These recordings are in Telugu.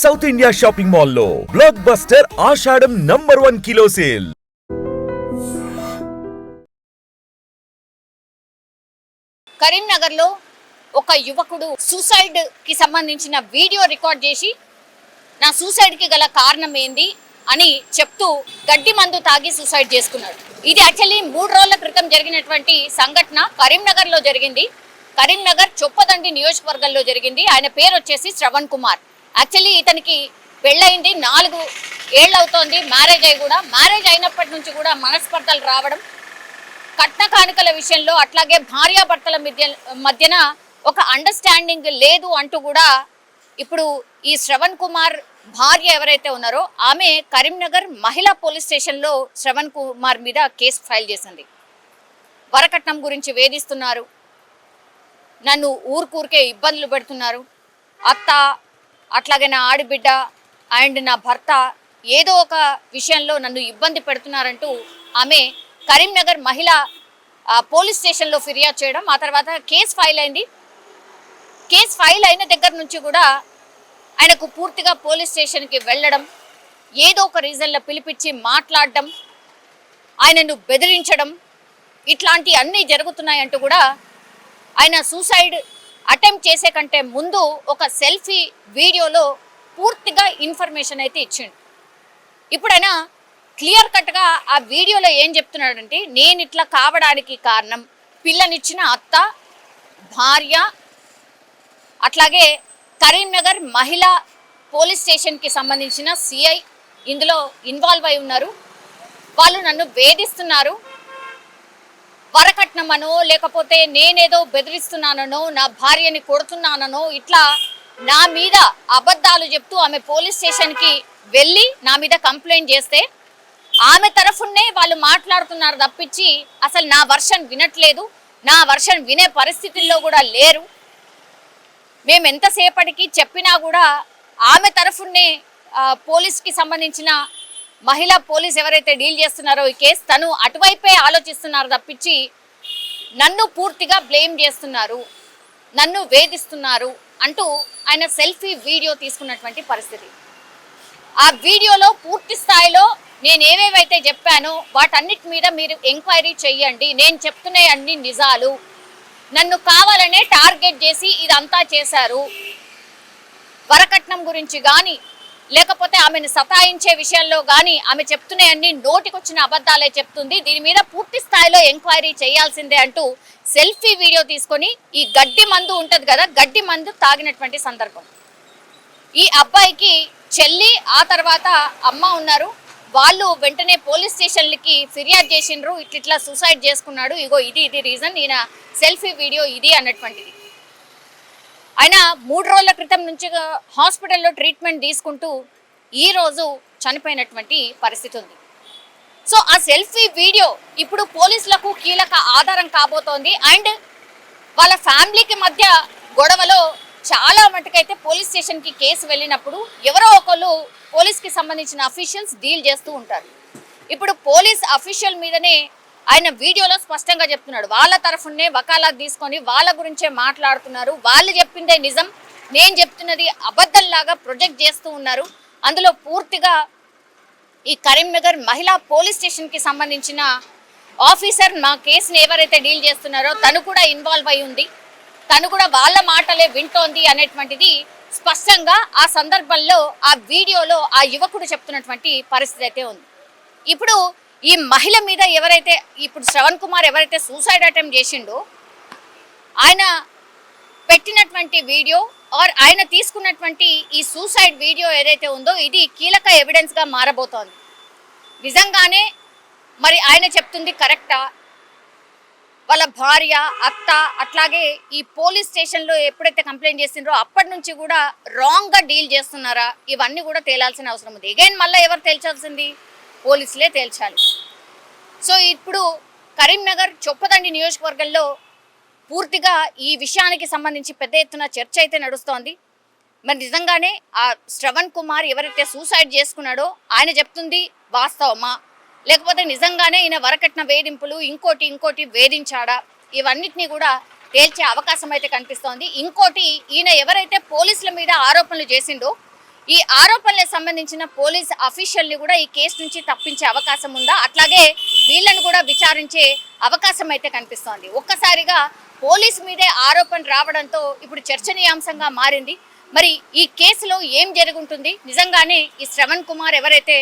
సౌత్ ఇండియా షాపింగ్ మాల్లో blockbuster Ashadham number one kilo sale కరీంనగర్లో ఒక యువకుడు సూసైడ్కి సంబంధించిన వీడియో రికార్డ్ చేసి నా సూసైడ్కి గల కారణం ఏంది అని చెప్తూ గడ్డి మందు తాగి సూసైడ్ చేసుకున్నాడు. ఇది యాక్చువల్లీ మూడు రోజుల క్రితం జరిగినటువంటి సంఘటన కరీంనగర్లో జరిగింది. కరీంనగర్ చొప్పదండి నియోజకవర్గంలో జరిగింది. ఆయన పేరు వచ్చేసి శ్రవణ్ కుమార్. యాక్చువల్లీ ఇతనికి పెళ్ళయింది నాలుగు ఏళ్ళు అవుతోంది మ్యారేజ్ అయి కూడా. మ్యారేజ్ అయినప్పటి నుంచి కూడా మనస్పర్ధలు రావడం కట్న కానుకల విషయంలో అట్లాగే భార్యాభర్తల మధ్య మధ్యన ఒక అండర్స్టాండింగ్ లేదు అంటూ కూడా ఇప్పుడు ఈ శ్రవణ్ కుమార్ భార్య ఎవరైతే ఉన్నారో ఆమె కరీంనగర్ మహిళా పోలీస్ స్టేషన్లో శ్రవణ్ కుమార్ మీద కేసు ఫైల్ చేసింది. వరకట్నం గురించి వేధిస్తున్నారు. నన్ను ఊరుకూరికే ఇబ్బందులు పెడుతున్నారు. అత్త అట్లాగే నా ఆడబిడ్డ అండ్ నా భర్త ఏదో ఒక విషయంలో నన్ను ఇబ్బంది పెడుతున్నారంటూ ఆమె కరీంనగర్ మహిళ పోలీస్ స్టేషన్లో ఫిర్యాదు చేయడం ఆ తర్వాత కేసు ఫైల్ అయింది. కేసు ఫైల్ అయిన దగ్గర నుంచి కూడా ఆయనకు పూర్తిగా పోలీస్ స్టేషన్కి వెళ్ళడం ఏదో ఒక రీజన్లో పిలిపించి మాట్లాడడం ఆయనను బెదిరించడం ఇట్లాంటి అన్నీ జరుగుతున్నాయంటూ కూడా ఆయన సూసైడ్ అటెంప్ట్ చేసే కంటే ముందు ఒక సెల్ఫీ వీడియోలో పూర్తిగా ఇన్ఫర్మేషన్ అయితే ఇచ్చిండు. ఇప్పుడైనా క్లియర్ కట్గా ఆ వీడియోలో ఏం చెప్తున్నాడంటే నేను ఇట్లా కావడానికి కారణం పిల్లనిచ్చిన అత్త భార్య అట్లాగే కరీంనగర్ మహిళా పోలీస్ స్టేషన్కి సంబంధించిన సిఐ ఇందులో ఇన్వాల్వ్ అయి ఉన్నారు. వాళ్ళు నన్ను వేధిస్తున్నారు. వరకట్నమనో లేకపోతే నేనేదో బెదిరిస్తున్నాననో నా భార్యని కొడుతున్నాననో ఇట్లా నా మీద అబద్ధాలు చెప్తూ ఆమె పోలీస్ స్టేషన్కి వెళ్ళి నా మీద కంప్లైంట్ చేస్తే ఆమె తరఫునే వాళ్ళు మాట్లాడుతున్నారు తప్పించి అసలు నా వర్షన్ వినట్లేదు. నా వర్షన్ వినే పరిస్థితుల్లో కూడా లేరు. మేము ఎంతసేపటికి చెప్పినా కూడా ఆమె తరఫునే పోలీస్కి సంబంధించిన మహిళా పోలీస్ ఎవరైతే డీల్ చేస్తున్నారో ఈ కేసు తను అటువైపే ఆలోచిస్తున్నారు తప్పించి నన్ను పూర్తిగా బ్లేమ్ చేస్తున్నారు నన్ను వేధిస్తున్నారు అంటూ ఆయన సెల్ఫీ వీడియో తీసుకున్నటువంటి పరిస్థితి. ఆ వీడియోలో పూర్తి స్థాయిలో నేను ఏవేవైతే చెప్పానో వాటన్నిటి మీద మీరు ఎంక్వైరీ చెయ్యండి. నేను చెప్తున్న అన్ని నిజాలు. నన్ను కావాలనే టార్గెట్ చేసి ఇదంతా చేశారు. వరకట్నం గురించి కానీ లేకపోతే ఆమెను సతాయించే విషయంలో కానీ ఆమె చెప్తున్న అన్ని నోటికొచ్చిన అబద్ధాలే చెప్తుంది. దీని మీద పూర్తి స్థాయిలో ఎంక్వైరీ చేయాల్సిందే అంటూ సెల్ఫీ వీడియో తీసుకొని ఈ గడ్డి మందు ఉంటది కదా గడ్డి మందు తాగినటువంటి సందర్భం. ఈ అబ్బాయికి చెల్లి ఆ తర్వాత అమ్మ ఉన్నారు. వాళ్ళు వెంటనే పోలీస్ స్టేషన్లకి ఫిర్యాదు చేసిండ్రు. ఇట్లా సూసైడ్ చేసుకున్నాడు. ఇగో ఇది ఇది రీజన్ ఈయన సెల్ఫీ వీడియో ఇది అన్నటువంటిది. ఆయన మూడు రోజుల క్రితం నుంచి హాస్పిటల్లో ట్రీట్మెంట్ తీసుకుంటూ ఈ రోజు చనిపోయినటువంటి పరిస్థితి ఉంది. సో ఆ సెల్ఫీ వీడియో ఇప్పుడు పోలీసులకు కీలక ఆధారం కాబోతోంది. అండ్ వాళ్ళ ఫ్యామిలీకి మధ్య గొడవలో చాలా మటుకైతే పోలీస్ స్టేషన్కి కేసు వెళ్ళినప్పుడు ఎవరో ఒకళ్ళు పోలీస్కి సంబంధించిన అఫీషియల్స్ డీల్ చేస్తూ ఉంటారు. ఇప్పుడు పోలీస్ అఫీషియల్ మీదనే ఆయన వీడియోలో స్పష్టంగా చెప్తున్నాడు వాళ్ళ తరఫునే వకాలా తీసుకొని వాళ్ళ గురించే మాట్లాడుతున్నారు. వాళ్ళు చెప్పిందే నిజం నేను చెప్తున్నది అబద్ధంలాగా ప్రొజెక్ట్ చేస్తూ ఉన్నారు. అందులో పూర్తిగా ఈ కరీంనగర్ మహిళా పోలీస్ స్టేషన్కి సంబంధించిన ఆఫీసర్ మా కేసుని ఎవరైతే డీల్ చేస్తున్నారో తను కూడా ఇన్వాల్వ్ అయి ఉంది. తను కూడా వాళ్ళ మాటలే వింటోంది అనేటువంటిది స్పష్టంగా ఆ సందర్భంలో ఆ వీడియోలో ఆ యువకుడు చెప్తున్నటువంటి పరిస్థితి అయితే ఉంది. ఇప్పుడు ఈ మహిళ మీద ఎవరైతే ఇప్పుడు శ్రవణ్ కుమార్ ఎవరైతే సూసైడ్ అటెంప్ట్ చేసిండో ఆయన పెట్టినటువంటి వీడియో ఆర్ ఆయన తీసుకున్నటువంటి ఈ సూసైడ్ వీడియో ఏదైతే ఉందో ఇది కీలక ఎవిడెన్స్గా మారబోతోంది. నిజంగానే మరి ఆయన చెప్తుంది కరెక్టా? వాళ్ళ భార్య అత్త అట్లాగే ఈ పోలీస్ స్టేషన్లో ఎప్పుడైతే కంప్లైంట్ చేసిండ్రో అప్పటి నుంచి కూడా రాంగ్గా డీల్ చేస్తున్నారా? ఇవన్నీ కూడా తేలాల్సిన అవసరం ఉంది. అగైన్ మళ్ళీ ఎవరు తేల్చాల్సింది? పోలీసులే తేల్చాలి. సో ఇప్పుడు కరీంనగర్ చొప్పదండి నియోజకవర్గంలో పూర్తిగా ఈ విషయానికి సంబంధించి పెద్ద ఎత్తున చర్చ అయితే నడుస్తోంది. మరి నిజంగానే ఆ శ్రవణ్ కుమార్ ఎవరైతే సూసైడ్ చేసుకున్నాడో ఆయన చెప్తుంది వాస్తవమా? లేకపోతే నిజంగానే ఈయన వరకట్న వేధింపులు ఇంకోటి ఇంకోటి వేధించాడా? ఇవన్నిటినీ కూడా తేల్చే అవకాశం అయితే కనిపిస్తోంది. ఇంకోటి ఈయన ఎవరైతే పోలీసుల మీద ఆరోపణలు చేసిండో ఈ ఆరోపణలకు సంబంధించిన పోలీస్ అఫీషియల్ని కూడా ఈ కేసు నుంచి తప్పించే అవకాశం ఉందా? అట్లాగే వీళ్ళను కూడా విచారించే అవకాశం అయితే కనిపిస్తోంది. ఒక్కసారిగా పోలీస్ మీదే ఆరోపణ రావడంతో ఇప్పుడు చర్చనీయాంశంగా మారింది. మరి ఈ కేసులో ఏం జరుగుంటుంది? నిజంగానే ఈ శ్రవణ్ కుమార్ ఎవరైతే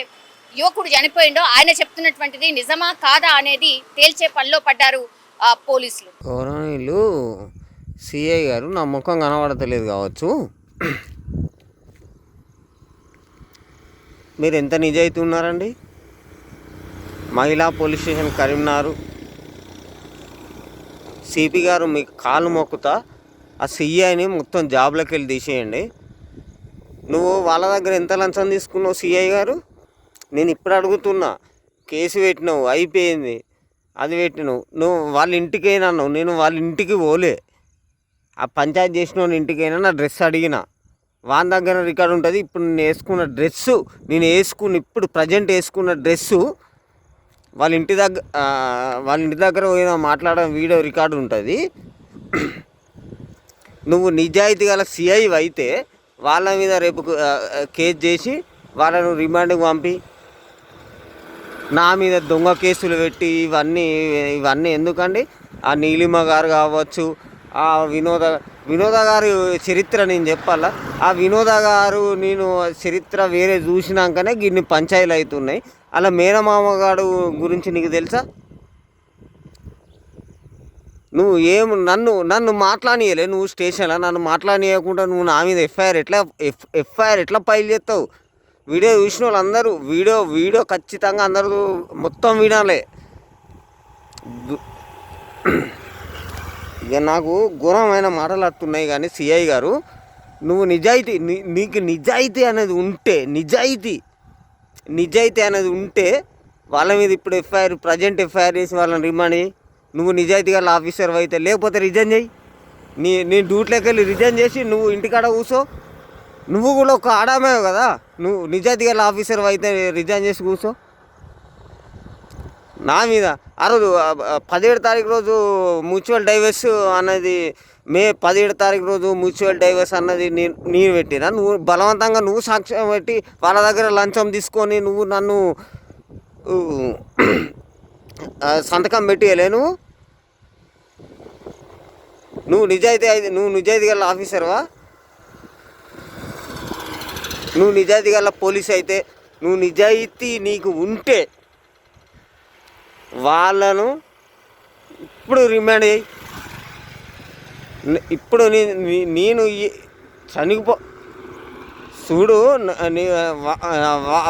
యువకుడు చనిపోయిండో ఆయన చెప్తున్నటువంటిది నిజమా కాదా అనేది తేల్చే పనిలో పడ్డారు ఆ, పోలీసులు. గౌరవనీయులు సిఐ గారు నా ముఖం కనబడతలేదు కావచ్చు. మీరు ఎంత నిజాయితీ ఉన్నారండి? మహిళా పోలీస్ స్టేషన్ కరీంనగర్. సిపి గారు మీకు కాలు మొక్కుతా ఆ సిఐని మొత్తం జాబ్లోకి వెళ్ళి తీసేయండి. నువ్వు వాళ్ళ దగ్గర ఎంత లంచం తీసుకున్నావు సిఐ గారు? నేను ఇప్పుడు అడుగుతున్నా కేసు పెట్టినావు అయిపోయింది అది పెట్టినావు. నువ్వు వాళ్ళ ఇంటికైనా అన్నావు నేను వాళ్ళ ఇంటికి పోలే. ఆ పంచాయతీ చేసిన వాళ్ళ ఇంటికైనా నా డ్రెస్ అడిగిన. వాని దగ్గర రికార్డు ఉంటుంది. ఇప్పుడు నేను వేసుకున్న డ్రెస్సు నేను వేసుకున్న ఇప్పుడు ప్రజెంట్ వేసుకున్న డ్రెస్సు వాళ్ళ ఇంటి దగ్గర వాళ్ళ ఇంటి దగ్గర పోయిన మాట్లాడడం వీడియో రికార్డు ఉంటుంది. నువ్వు నిజాయితీ గల సిఐ అయితే వాళ్ళ మీద రేపు కేసు చేసి వాళ్ళను రిమాండ్కి పంపి. నా మీద దొంగ కేసులు పెట్టి ఇవన్నీ ఇవన్నీ ఎందుకండి? ఆ నీలిమ గారు కావచ్చు ఆ వినోద వినోద గారి చరిత్ర నేను చెప్పాలా? ఆ వినోద గారు నేను చరిత్ర వేరే చూసినాకనే గిన్ని పంచాయలు అవుతున్నాయి అలా మేనమామ గారు గురించి నీకు తెలుసా? నువ్వు ఏం నన్ను నన్ను మాట్లాడియలే నువ్వు స్టేషన్లో నన్ను మాట్లాడియకుండా నువ్వు నా మీద ఎఫ్ఐఆర్ ఎట్లా ఎఫ్ ఎఫ్ఐఆర్ ఎట్లా ఫైల్ చేస్తావు? వీడియో చూసిన వాళ్ళందరూ వీడియో వీడియో ఖచ్చితంగా అందరూ మొత్తం వినాలే. ఇక నాకు ఘోరమైన మాటలు వస్తున్నాయి కానీ సిఐ గారు నువ్వు నిజాయితీ నీకు నిజాయితీ అనేది ఉంటే నిజాయితీ నిజాయితీ అనేది ఉంటే వాళ్ళ మీద ఇప్పుడు ఎఫ్ఐఆర్ ప్రజెంట్ ఎఫ్ఐఆర్ చేసి వాళ్ళని రిమాండ్ చేయి. నువ్వు నిజాయితీ గల ఆఫీసర్ అయితే లేకపోతే రిజైన్ చేయి. నీ నీ డ్యూటీలోకి వెళ్ళి రిజైన్ చేసి నువ్వు ఇంటికాడ కూర్చో నువ్వు కూడా ఒక ఆడామే కదా. నువ్వు నిజాయితీ గల ఆఫీసర్ అయితే రిజైన్ చేసి కూర్చో నా మీద. ఆ రోజు పదిహేడు తారీఖు రోజు మ్యూచువల్ డైవర్స్ అన్నది మే పదిహేడు తారీఖు రోజు మ్యూచువల్ డైవర్స్ అన్నది నేను నేను పెట్టినా. నువ్వు బలవంతంగా నువ్వు సాక్ష్యం పెట్టి వాళ్ళ దగ్గర లంచం తీసుకొని నువ్వు నన్ను సంతకం పెట్టియలే నువ్వు? నువ్వు నిజాయితీ అయితే నువ్వు నిజాయితీ గల ఆఫీసర్వా నువ్వు నిజాయితీ గల పోలీస్ అయితే నువ్వు నిజాయితీ నీకు ఉంటే వాళ్ళను ఇప్పుడు రిమాండ్ చేయి. ఇప్పుడు నేను చనిపో చూడు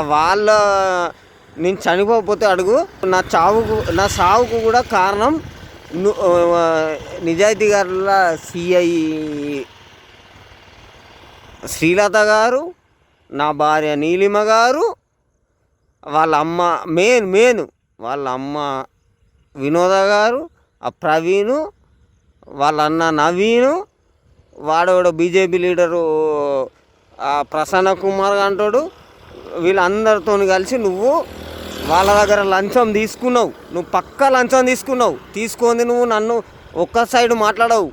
వాళ్ళ నేను చనిపోకపోతే అడుగు. నా చావుకు నా సావుకు కూడా కారణం ను- నిజాయితీ గారుల సిఐ శ్రీలత గారు నా భార్య నీలిమ గారు వాళ్ళ అమ్మ మెయిన్ మెయిన్ వాళ్ళ అమ్మ వినోద గారు ఆ ప్రవీణు వాళ్ళ అన్న నవీను వాడవాడు బీజేపీ లీడరు ప్రసన్న కుమార్ అంటాడు. వీళ్ళందరితో కలిసి నువ్వు వాళ్ళ దగ్గర లంచం తీసుకున్నావు. నువ్వు పక్క లంచం తీసుకున్నావు. తీసుకొని నువ్వు నన్ను ఒక్క సైడ్ మాట్లాడవు.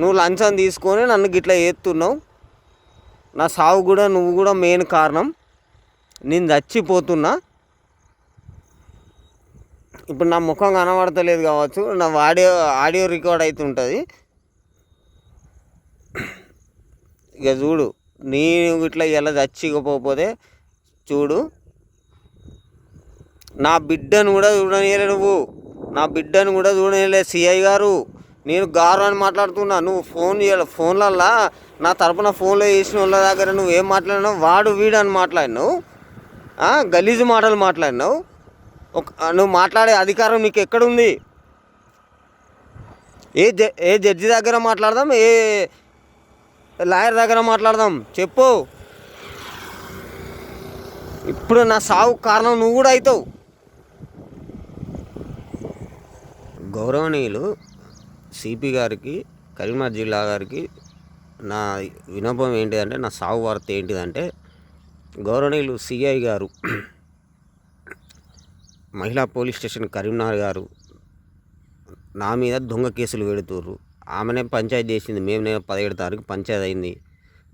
నువ్వు లంచం తీసుకొని నన్ను గిట్లా ఎత్తున్నావు నా సావు కూడా నువ్వు కూడా మెయిన్ కారణం. నేను చచ్చిపోతున్నా. ఇప్పుడు నా ముఖం కనబడతలేదు కావచ్చు నా ఆడియో ఆడియో రికార్డ్ అవుతుంటుంది ఇక చూడు నేను ఇట్లా ఎలా చచ్చిపోతే చూడు నా బిడ్డను కూడా చూడనియలే నువ్వు. నా బిడ్డను కూడా చూడనియలే సిఐ గారు. నేను గారు అని మాట్లాడుతున్నా నువ్వు ఫోన్ చేయాలి. ఫోన్లల్లా నా తరపున ఫోన్లో చేసిన వాళ్ళ దగ్గర నువ్వు ఏం మాట్లాడినావు? వాడు వీడు అని మాట్లాడినావు గలీజు మాటలు మాట్లాడినావు. నువ్వు మాట్లాడే అధికారం నీకు ఎక్కడుంది? ఏ జ ఏ జడ్జి దగ్గర మాట్లాడదాం? ఏ లాయర్ దగ్గర మాట్లాడదాం? చెప్పు. ఇప్పుడు నా సావు కారణం నువ్వు కూడా అవుతావు గౌరవనీయులు సిపి గారికి కరీంనగర్ జిల్లా గారికి నా వినపం ఏంటిదంటే నా సాగు వార్త ఏంటిదంటే గౌరవనీయులు సిఐ గారు మహిళా పోలీస్ స్టేషన్ కరీంనగర్ గారు నా మీద దొంగ కేసులు పెడుతుర్రు. ఆమెనే పంచాయతీ చేసింది. మేమునే పదిహేడు తారీఖు పంచాయతీ అయింది.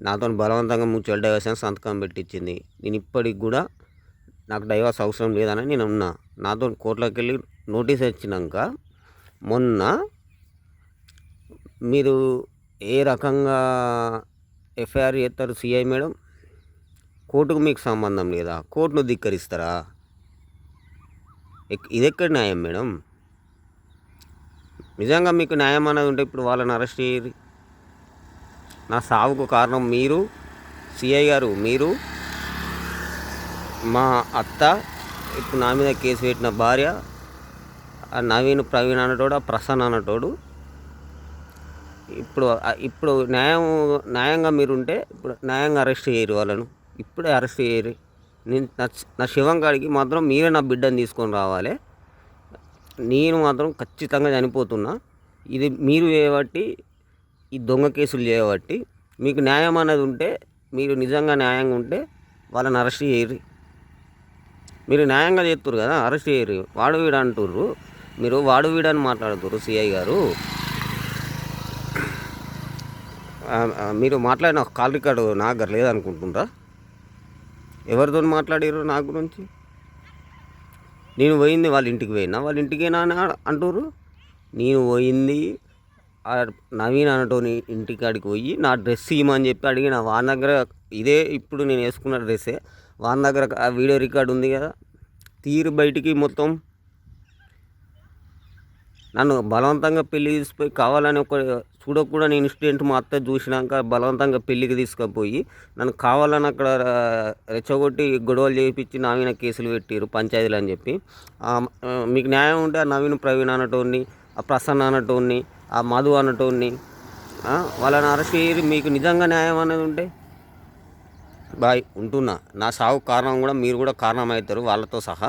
నాతో బలవంతంగా ముచ్చువల్ డైవర్స్ అని సంతకం పెట్టించింది నేను ఇప్పటికి కూడా నాకు డైవర్స్ అవసరం లేదని నేను ఉన్నా. నాతో కోర్టులోకి వెళ్ళి నోటీస్ ఇచ్చినాక మొన్న మీరు ఏ రకంగా ఎఫ్ఐఆర్ చేస్తారు? సిఐ మేడం కోర్టుకు మీకు సంబంధం లేదా? కోర్టును ధిక్కరిస్తారా? ఇది ఎక్కడ న్యాయం మేడం? నిజంగా మీకు న్యాయం అనేది ఉంటే ఇప్పుడు వాళ్ళని అరెస్ట్ చేయరు. నా సావుకు కారణం మీరు సిఐ గారు మీరు మా అత్త ఇప్పుడు నా మీద కేసు పెట్టిన భార్య నవీన్ ప్రవీణ్ అన్నటోడు ప్రసన్న అన్నటోడు ఇప్పుడు ఇప్పుడు న్యాయం న్యాయంగా మీరు ఉంటే ఇప్పుడు న్యాయంగా అరెస్ట్ చేయరు వాళ్ళను. ఇప్పుడే అరెస్ట్ చేయరు. నేను నా శివం కాడికి మాత్రం మీరే నా బిడ్డని తీసుకొని రావాలి. నేను మాత్రం ఖచ్చితంగా చనిపోతున్నా. ఇది మీరు చేయబట్టి ఈ దొంగ కేసులు చేయబట్టి మీకు న్యాయం అనేది ఉంటే మీరు నిజంగా న్యాయంగా ఉంటే వాళ్ళని అరెస్ట్ చేయరు. మీరు న్యాయంగా చేస్తున్నారు కదా అరెస్ట్ చేయరు. వాడు వీడు అంటుర్రు. మీరు వాడు వీడు అని మాట్లాడుతుర్రు సిఐ గారు. మీరు మాట్లాడిన కాల్ రికార్డు నా దగ్గర లేదనుకుంటుండ్రా ఎవరితో మాట్లాడారు నా గురించి? నేను పోయింది వాళ్ళ ఇంటికి పోయినా? వాళ్ళ ఇంటికేనా అని అంటారు నేను పోయింది నవీన్ అనటోని ఇంటికాడికి పోయి నా డ్రెస్ ఇవ్వమని చెప్పి అడిగిన. వాని దగ్గర ఇదే ఇప్పుడు నేను వేసుకున్న డ్రెస్సే. వాని దగ్గర ఆ వీడియో రికార్డు ఉంది కదా? తీరు బయటికి మొత్తం నన్ను బలవంతంగా పెళ్ళి తీసుకుపోయి కావాలని ఒక చూడకుండా నేను ఇన్సిడెంట్ మా అత్త చూసినాక బలవంతంగా పెళ్ళికి తీసుకుపోయి నన్ను కావాలని అక్కడ రెచ్చగొట్టి గొడవలు చేయించి నా మీద కేసులు పెట్టారు పంచాయతీలు అని చెప్పి. మీకు న్యాయం ఉంటే ఆ నవీన్ ప్రవీణ్ అనటోని ఆ ప్రసన్న అనటోని ఆ మధు అనటోని వాళ్ళని అరెస్ట్ చేయరు. మీకు నిజంగా న్యాయం అనేది ఉంటే బాయ్ ఉంటున్నా. నా సాగు కారణం కూడా మీరు కూడా కారణం అవుతారు వాళ్ళతో సహా.